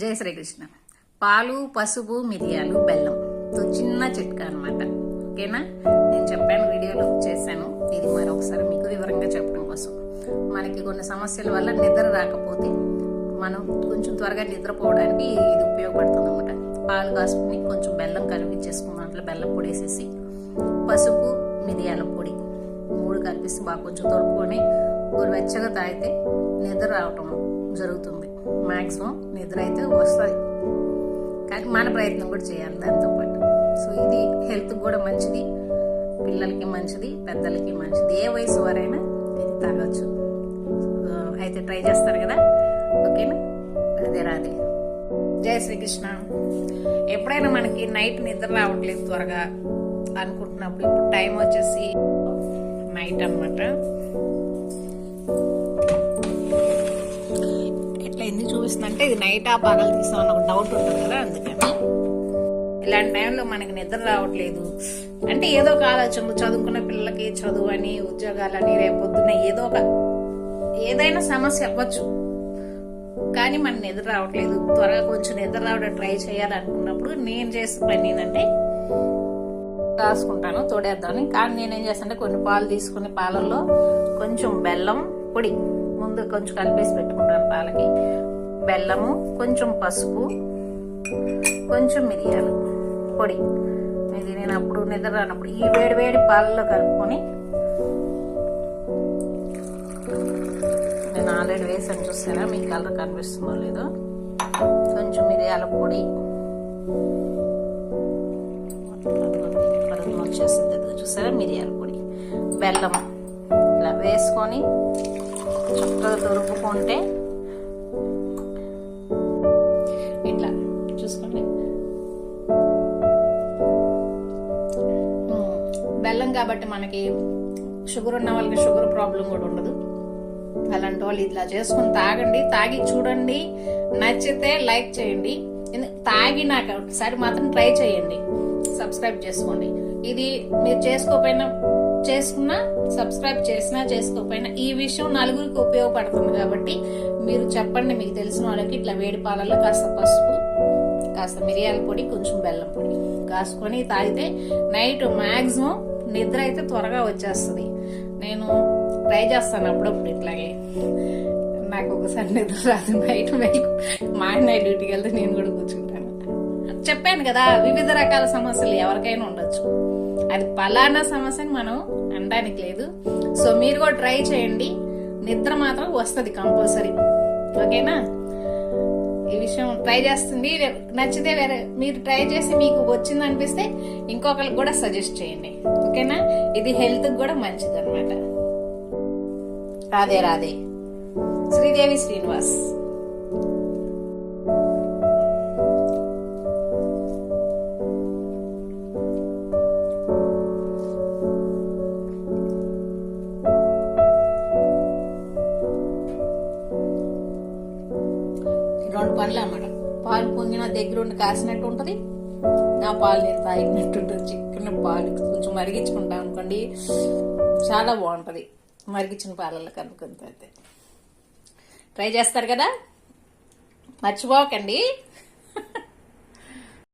జై శ్రీకృష్ణ. పాలు పసుపు మిరియాలు బెల్లం. తో చిన్న చిట్కా అనమాట ఓకేనా? నేను చెప్పాను వీడియోలో చేశాను. ఇది మరొకసారి మీకు వివరంగా చెప్పడం కోసం. మనకి కొన్ని సమస్యల వల్ల నిద్ర రాకపోతే మనం కొంచెం త్వరగా నిద్రపోవడానికి ఇది ఉపయోగపడుతుంది అనమాట పాలు కాసుకుని కొంచెం బెల్లం కలిపించేసుకుని దాంట్లో బెల్లం పొడి వేసేసి పసుపు మిరియాల పొడి మూడు కలిపేసి బాగా కొంచెం తొడుపుకొని వెచ్చగా తాగితే నిద్ర రావటం జరుగుతుంది. మ్యాక్సిమం నిద్ర అయితే వస్తుంది. కానీ మన ప్రయత్నం కూడా చేయాలి దాంతోపాటు సో ఇది హెల్త్ కూడా మంచిది పిల్లలకి మంచిది పెద్దలకి మంచిది. ఏ వయసు వారైనా ఇది తాగొచ్చు. అయితే ట్రై చేస్తారు కదా? ఓకేనా? అదే రాదే జై శ్రీకృష్ణ. ఎప్పుడైనా మనకి నైట్ నిద్ర రావట్లేదు త్వరగా అనుకుంటున్నప్పుడు ఇప్పుడు టైం వచ్చేసి నైట్ అన్నమాట. చూసిందంటే ఇది నైట్ ఆ పగలు తీసామని ఒక డౌట్ ఉంటుంది కదా అందుకని. ఇలాంటి టైంలో మనకి నిద్ర రావట్లేదు. అంటే ఏదో ఒక ఆలోచనలు చదువుకున్న పిల్లలకి చదువు అని ఉద్యోగాలని రేపొద్దున ఏదో ఒక ఏదైనా సమస్య అవ్వచ్చు. కానీ మన నిద్ర రావట్లేదు. త్వరగా కొంచెం నిద్ర రావడం ట్రై చేయాలనుకున్నప్పుడు నేను చేసే పని ఏంటంటే రాసుకుంటాను తోడేద్దామని కానీ నేనేం చేస్తానంటే కొన్ని పాలు తీసుకుని పాలల్లో కొంచెం బెల్లం పొడి ముందు కొంచెం కలిపేసి పెట్టుకుంటాను పాలకి. బెల్లము కొంచెం పసుపు కొంచెం మిరియాలు పొడి. ఇది నేను అప్పుడు నిద్ర రానప్పుడు ఈ వేడి వేడి పాలలో కలుపుకొని నేను ఆల్రెడీ వేసాను చూసారా? మీ కలర్ కనిపిస్తుందో లేదో? కొంచెం మిరియాల పొడి. వచ్చేస్తుంది. చూసారా? మిరియాల పొడి. బెల్లం ఇలా వేసుకొని చక్కగా దొరుకుకుంటే చూసుకోండి. బెల్లం కాబట్టి మనకి షుగర్ ఉన్న వాళ్ళకి షుగర్ ప్రాబ్లం కూడా ఉండదు. అలాంటి వాళ్ళు ఇట్లా చేసుకొని తాగండి. తాగి చూడండి. నచ్చితే లైక్ చేయండి. తాగినాక ఒకసారి మాత్రం ట్రై చేయండి. సబ్స్క్రైబ్ చేసుకోండి. ఇది మీరు చేసుకోకపోయినా చేసుకున్నా సబ్స్క్రైబ్ చేసినా చేసుకోకపోయినా ఈ విషయం నలుగురికి ఉపయోగపడుతుంది కాబట్టి మీరు చెప్పండి. మీకు తెలిసిన వాళ్ళకి ఇట్లా వేడి పాలల్లో కాస్త పసుపు కాస్త మిరియాల పొడి కొంచెం బెల్లం పొడి కాసుకొని తాగితే నైట్ మ్యాక్సిమం నిద్ర అయితే త్వరగా వచ్చేస్తుంది. నేను ట్రై చేస్తాను అప్పుడప్పుడు ఇట్లాగే. నాకు ఒకసారి నిద్ర రాదు నైట్ మా ఆయన నైట్ డ్యూటీకి వెళ్తే నేను కూడా కూర్చుంటాను. చెప్పాను కదా వివిధ రకాల సమస్యలు ఎవరికైనా ఉండొచ్చు. అది పలానా సమస్యని మనం అనడానికి లేదు. సో మీరు కూడా ట్రై చేయండి. నిద్ర మాత్రం వస్తుంది కంపల్సరీ. ఓకేనా? ఈ విషయం ట్రై చేస్తుంది. నచ్చితే వేరే మీరు ట్రై చేసి మీకు వచ్చింది అనిపిస్తే ఇంకొకరికి కూడా సజెస్ట్ చేయండి. ఓకేనా? ఇది హెల్త్ కూడా మంచిది అనమాట రాధే రాధే. శ్రీదేవి శ్రీనివాస్. పనులు అన్నమాట. పాలు పొంగిన దగ్గర ఉండి కాసినట్టు ఉంటది. నా పాలు నేను తాగినట్టు ఉంటుంది. పాలు కొంచెం మరిగించుకుంటాం అనుకోండి. చాలా బాగుంటది. మరిగించిన పాలల్లో కలుపుకొని తాగితే ట్రై చేస్తారు కదా? మర్చిపోకండి.